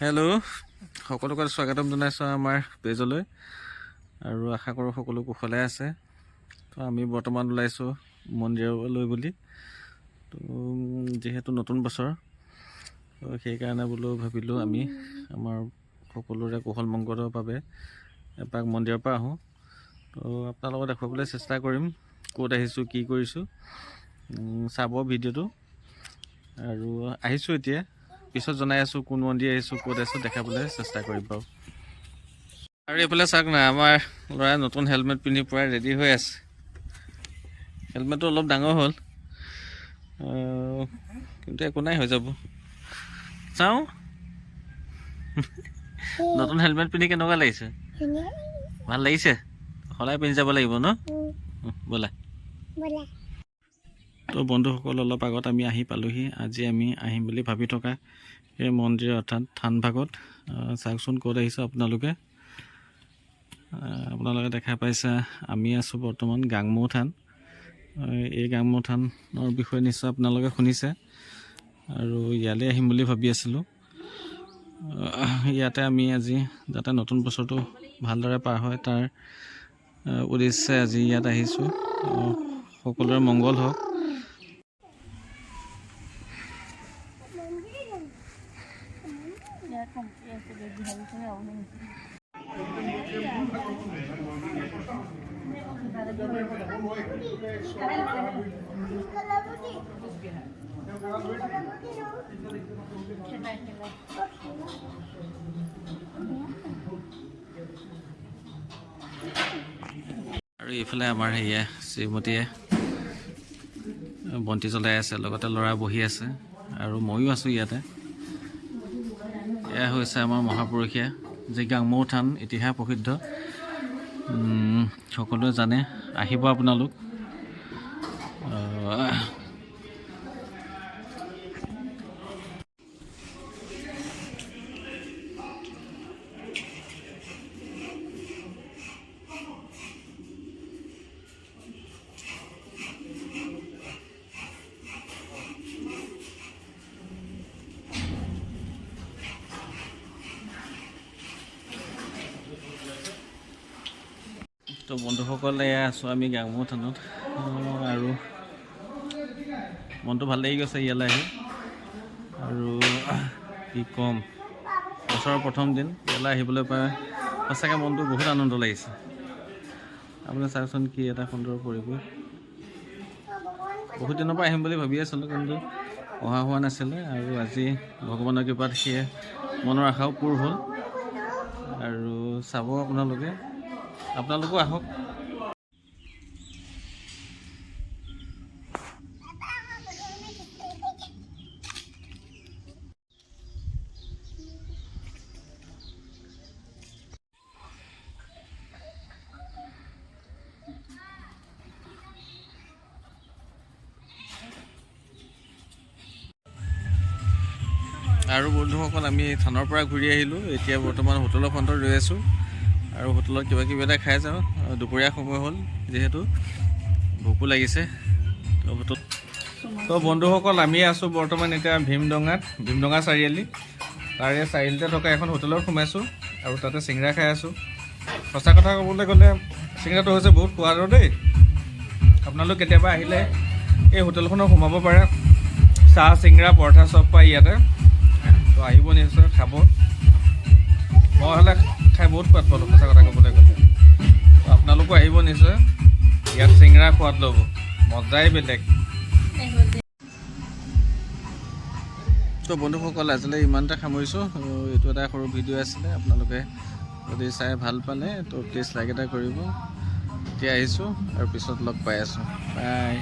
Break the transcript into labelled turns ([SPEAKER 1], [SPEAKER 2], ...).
[SPEAKER 1] Hello সকলোকে স্বাগতম জনাইছোঁ আমাৰ পেজলৈ আৰু আশা কৰোঁ সকলো কুশলে আছে। তো আমি বৰ্তমান ওলাইছোঁ মন্দিৰলৈ বুলি। তো যিহেতু নতুন বছৰ তো সেইকাৰণে বোলো ভাবিলোঁ আমি আমাৰ সকলোৰে কুশল মংগলৰ বাবে এপাক মন্দিৰৰ পৰা আহোঁ। তো আপোনালোকক দেখুৱাবলৈ চেষ্টা কৰিম ক'ত আহিছোঁ কি কৰিছোঁ। চাব ভিডিঅ'টো। আৰু আহিছোঁ এতিয়া। পিছত জনাই আছোঁ কোন মন্দিৰ আহিছোঁ ক'ত আছোঁ দেখাবলৈ চেষ্টা কৰিম বাৰু। আৰু এইফালে চাওক না আমাৰ ল'ৰাই নতুন হেলমেট পিন্ধি পূৰা ৰেডি হৈ আছে। হেলমেটটো অলপ ডাঙৰ হ'ল। কিন্তু একো নাই হৈ যাব। চাওঁ। নতুন হেলমেট পিন্ধি কেনেকুৱা লাগিছে? ভাল লাগিছে? সদায় পিন্ধি যাব লাগিব ন? ব'লা। তো বন্ধুসকল অলপ আগত আমি আহি পালোহি। আজি আমি আহিম বুলি ভাবি থকা সেই মন্দিৰ অৰ্থাৎ থান ভাগত আহ, চাওকচোন ক'ত আহিছোঁ আপোনালোকে? আপোনালোকে দেখা পাইছে আমি আছোঁ বৰ্তমান গাংমৌ থান। এই গাংমৌ থানৰ বিষয়ে নিশ্চয় আপোনালোকে শুনিছে। আৰু ইয়ালৈ আহিম বুলি ভাবি আছিলোঁ। ইয়াতে আমি আজি যাতে নতুন বছৰটো ভালদৰে পাৰ হয় তাৰ উদ্দেশ্যে আজি ইয়াত আহিছোঁ। আহ, সকলোৰে মংগল হওক। আৰু এইফালে আমাৰ সেয়া শ্ৰীমতীয়ে বন্তি জ্বলাই আছে, লগতে ল'ৰা বহি আছে, আৰু ময়ো আছোঁ ইয়াতে। এয়া হৈছে আমাৰ মহাপুৰুষীয়া যি গাংমৌ থান ইতিহাস প্ৰসিদ্ধ। সকলোৱে জানে আহিব আপোনালোক। তো বন্ধুসকল এয়া আছোঁ আমি গাংমৌ থানত। আৰু মনটো ভাল লাগি গৈছে ইয়ালৈ আহি। আৰু কি ক'ম বছৰৰ প্ৰথম দিন ইয়ালৈ আহিবলৈ পাই সঁচাকৈ মনটো বহুত আনন্দ লাগিছে। আপুনি চাওকচোন কি এটা সুন্দৰ পৰিৱেশ। বহুত দিনৰ পৰা আহিম বুলি ভাবি আছিলোঁ কিন্তু অহা হোৱা নাছিলে আৰু আজি ভগৱানৰ কৃপাত সেয়ে মনৰ আশাও পূৰ হ'ল। আৰু চাব আপোনালোকে আপোনালোকো আহক। আৰু বন্ধুসকল আমি থানৰ পৰা ঘূৰি আহিলোঁ। এতিয়া বৰ্তমান হোটেলৰ ফ্ৰণ্টত ৰৈ আছোঁ। আৰু হোটেলত কিবা কিবি এটা খাই যাওঁ। দুপৰীয়া সময় হ'ল যিহেতু ভোকো লাগিছে। তো বন্ধুসকল আমি আছোঁ বৰ্তমান এতিয়া ভীমডঙাত ভীমডঙা চাৰিআলি। তাৰে চাৰিআলিতে থকা এখন হোটেলত সোমাইছোঁ আৰু তাতে চিংৰা খাই আছোঁ। সঁচা কথা ক'বলৈ গ'লে চিংৰাটো হৈছে বহুত সোৱাদৰ দেই। আপোনালোক কেতিয়াবা আহিলে এই হোটেলখনত সোমাব পাৰে। চাহ চিংৰা পৰঠা চব পাই ইয়াতে। তো আহিব নিশ্চয় খাব। মই হ'লে খাই বহুত সোৱাদ পালোঁ সঁচা কথা ক'বলৈ গ'লে। আপোনালোকো আহিব নিশ্চয়। ইয়াত চিংৰা সোৱাদ ল'ব মজাই বেলেগ। তো বন্ধুসকল আজিলৈ ইমানতে সামৰিছোঁ। এইটো এটা সৰু ভিডিঅ' আছিলে আপোনালোকে যদি চাই ভাল পালে তো প্লিজ লাইক এটা কৰিব। এতিয়া আহিছোঁ আৰু পিছত লগ পাই আছোঁ। বাই